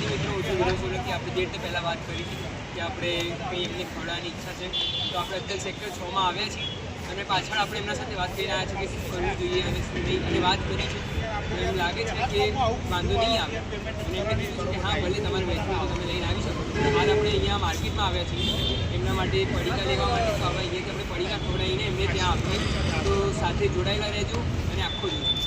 માતાજી મિત્રો હું છું વિનોદ સોલંકી આપણે રીતે પહેલાં વાત કરી કે આપણે કંઈ એમને ખવડાવવાની ઈચ્છા છે, તો આપણે અત્યારે સેક્ટર છમાં આવ્યા છીએ અને પાછળ આપણે એમના સાથે વાત કરી રહ્યા છીએ કે શું કરવું જોઈએ અને શું નહીં અને વાત કરી છે. એમ લાગે છે કે વાંધો નહીં આવે. અને એમને કીધું કે હા, ભલે તમારે તો તમે લઈને આવી શકો. છો હાલ આપણે અહીંયા માર્કેટમાં આવ્યા છીએ. એમના માટે પડીકા લેવા માટે તો હવે અહીંયાથી આપણે પડીકા ખવડાવીને એમને ત્યાં આપીએ. તો સાથે જોડાયેલા રહેજો અને આખો જોજો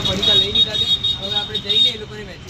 આ પડીકા લઈ હવે આપણે જઈને એ લોકોને વેચીને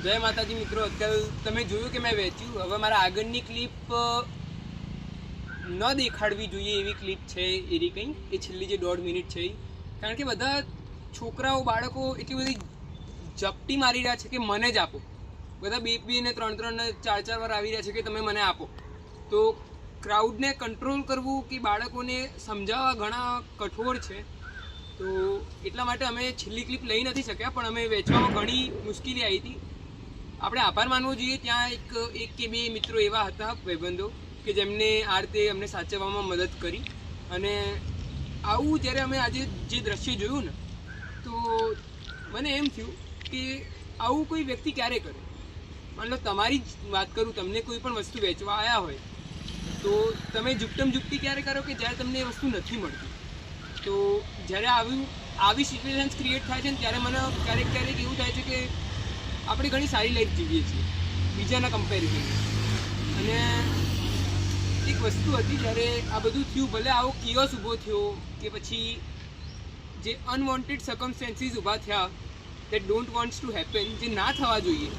જય માતાજી મિત્રો અત્યારે તમે જોયું કે મેં વેચ્યું હવે મારા આગળની ક્લિપ ન દેખાડવી જોઈએ એવી ક્લિપ છે એરી કંઈ? એ છેલ્લી જે દોઢ મિનિટ છે કારણ કે બધા છોકરાઓ, બાળકો એટલી બધી ઝપટી મારી રહ્યા છે કે મને જ આપો. બધા બે બે ને ત્રણ ત્રણ ચાર ચાર વાર આવી રહ્યા છે કે તમે મને આપો. તો ક્રાઉડને કંટ્રોલ કરવું કે બાળકોને સમજાવવા ઘણા કઠોર છે. તો એટલા માટે અમે છેલ્લી ક્લિપ લઈ નથી શક્યા, પણ અમે વેચવામાં ઘણી મુશ્કેલી આવી હતી. આપણે આભાર માનવો જોઈએ. ત્યાં એક એક કે બે મિત્રો એવા હતા, ભાઈબંધો. કે જેમને આ રીતે અમને સાચવવામાં મદદ કરી. અને આવું જ્યારે અમે આજે જે દ્રશ્ય જોયું ને, તો મને એમ થયું કે આવું કોઈ વ્યક્તિ ક્યારે કરે? માનલો તમારી જ વાત કરું, તમને કોઈ પણ વસ્તુ વેચવા આવ્યા હોય, તો તમે જુકટમ જુકતી ક્યારે કરો કે જ્યારે તમને એ વસ્તુ નથી મળતી? તો જ્યારે આવ્યું આવી સિચ્યુએશન્સ ક્રિએટ થાય છે ને, ત્યારે મને ક્યારેક ક્યારેક એવું થાય છે કે આપણે ઘણી સારી લાઈફ જીવીએ છીએ, બીજાના કમ્પેરિઝન અને એક વસ્તુ હતી જ્યારે આ બધું થયું, ભલે આવો કિયોસ ઊભો થયો કે પછી જે અનવોન્ટેડ સર્કમસ્ટેન્સીસ ઊભા થયા that don't wants to happen જે ના થવા જોઈએ.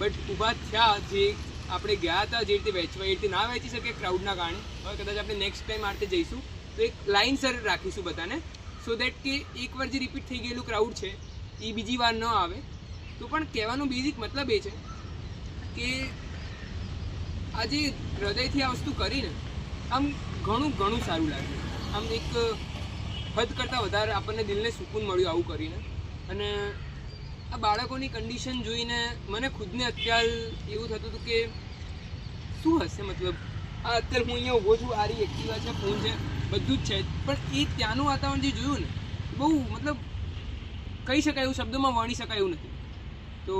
બટ ઊભા થયા જે આપણે ગયા હતા જે રીતે વેચવા, એ રીતે ના વેચી શકે ક્રાઉડના કારણે. હવે કદાચ આપણે નેક્સ્ટ ટાઈમ આ રીતે જઈશું, તો એક લાઇન સર રાખીશું બધાને સો દેટ કે એકવાર જે રિપીટ થઈ ગયેલું ક્રાઉડ છે, એ બીજી વાર ન આવે. તો પણ કહેવાનો બેઝિક મતલબ એ છે કે આજે હૃદયથી આ વસ્તુ કરીને આમ ઘણું ઘણું સારું લાગ્યું આમ એક હદ કરતાં વધારે આપણને દિલને સુકૂન મળ્યું આવું કરીને. અને આ બાળકોની કન્ડિશન જોઈને મને ખુદને અત્યારે એવું થતું હતું કે શું હશે? મતલબ આ અત્યારે હું અહીંયા ઊભો છું આરી એક્ટિવા છે ફોન છે, બધું જ છે. પણ એ ત્યાંનું વાતાવરણ જે જોયું ને, બહુ મતલબ કહી શકાય એવું, શબ્દોમાં વર્ણી શકાય એવું નથી. તો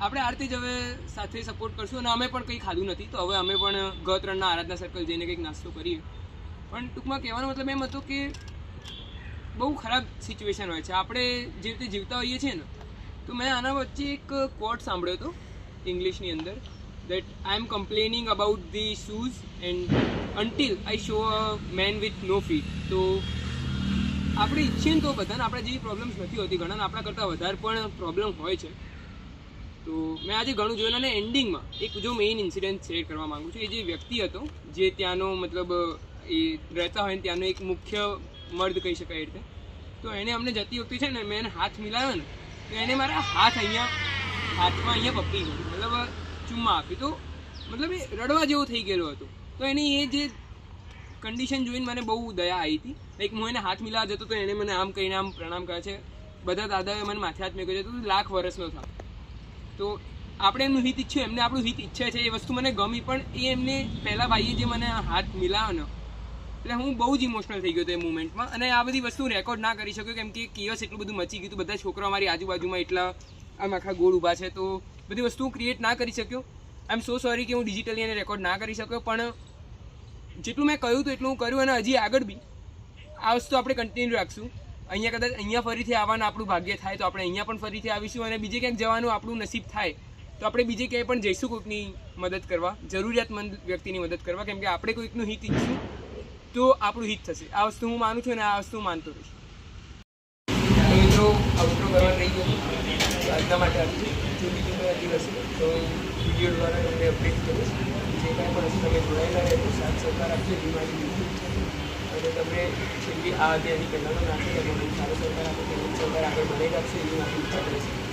આપણે આરતી જ હવે સાથે સપોર્ટ કરશું અને અમે પણ કંઈ ખાધું નથી, તો હવે અમે પણ ગ ત્રણના આરાધના સર્કલ જઈને કંઈક નાસ્તો કરીએ. પણ ટૂંકમાં કહેવાનો મતલબ એમ હતો કે બહુ ખરાબ સિચ્યુએશન હોય છે. આપણે જે રીતે જીવતા હોઈએ છીએ ને, તો મેં આના વચ્ચે એક કોટ સાંભળ્યો હતો ઇંગ્લિશની અંદર that I am complaining about the shoes and until I saw a man with no feet તો આપણે ઈચ્છીએ ને તો બધાને, આપણા જેવી પ્રોબ્લેમ્સ નથી હોતી ઘણાને, આપણા કરતાં વધારે પણ પ્રોબ્લેમ હોય છે. તો મેં આજે ઘણું જોયું અને એન્ડિંગમાં એક જો મેઇન ઇન્સિડન્ટ શેર કરવા માગું છું, એ જે વ્યક્તિ હતો, જે ત્યાંનો મતલબ, એ રહેતા હોય ને ત્યાંનો એક મુખ્ય મર્દ કહી શકાય એ રીતે, તો એને અમને જતી વખતે છે ને મેં એને હાથ મિલાવ્યો ને, તો એને મારા હાથ અહીંયા, હાથમાં અહીંયા પકડી ગયો મતલબ ચુમ્મા આપી. તો મતલબ એ રડવા જેવું થઈ ગયેલું હતું. તો એની એ જે કન્ડિશન જોઈને મને બહુ દયા આવી હતી. લાઈક હું એને હાથ મિલાવા જતો તો એણે મને આમ કહીને આમ પ્રણામ કર્યા છે. બધા દાદાએ મને માથે હાથ મેં કહ્યું તો લાખ વર્ષનો થાવ તો આપણે એમનું હિત ઈચ્છ્યું એમને આપણું હિત ઈચ્છે છે એ વસ્તુ મને ગમી, પણ એ એમને પહેલાં ભાઈએ જે મને હાથ મિલાવ્યો એટલે હું બહુ જ ઇમોશનલ થઈ ગયો હતો એ મુમેન્ટમાં અને આ બધી વસ્તુ રેકોર્ડ ના કરી શક્યો, કેમ કે કિયસ એટલું બધું મચી ગયું હતું. બધા છોકરાઓ મારી આજુબાજુમાં એટલા આમ આખા ગોળ ઊભા છે, તો બધી વસ્તુ હું ક્રિએટ ના કરી શક્યો. આઈ એમ સો સોરી કે હું ડિજિટલી એને રેકોર્ડ ના કરી શક્યો, પણ જેટલું મેં કહ્યું હતું એટલું હું કર્યું અને હજી આગળ બી. આ વસ્તુ આપણે કન્ટિન્યુ રાખશું. અહીંયા કદાચ અહીંયા ફરીથી આવવાનું આપણું ભાગ્ય થાય તો આપણે અહીંયા પણ ફરીથી આવીશું અને બીજે ક્યાંક જવાનું આપણું નસીબ થાય, તો આપણે બીજે ક્યાંય પણ જઈશું કોઈકની મદદ કરવા, જરૂરિયાતમંદ વ્યક્તિની મદદ કરવા, કેમ કે આપણે કોઈકનું હિત ઈચ્છું તો આપણું હિત થશે. આ વસ્તુ હું માનું છું અને આ વસ્તુ માનતો રહીશ મિત્રો આઉટરો કરવા રહી ગયો આજના માટે વીડિયો દ્વારા તમને અપડેટ કરીશ. જે કાંઈ પણ તમે જોડાયેલા રહેજો. સાથ સહકાર આપજો. એ મારી અને તમને છેલ્લી આ જે પહેલાંનો નાખી એમાં બહુ સારો સહકાર આપો સરકાર આગળ બનાવી રાખશે એવી મારી ઈચ્છા રહેશે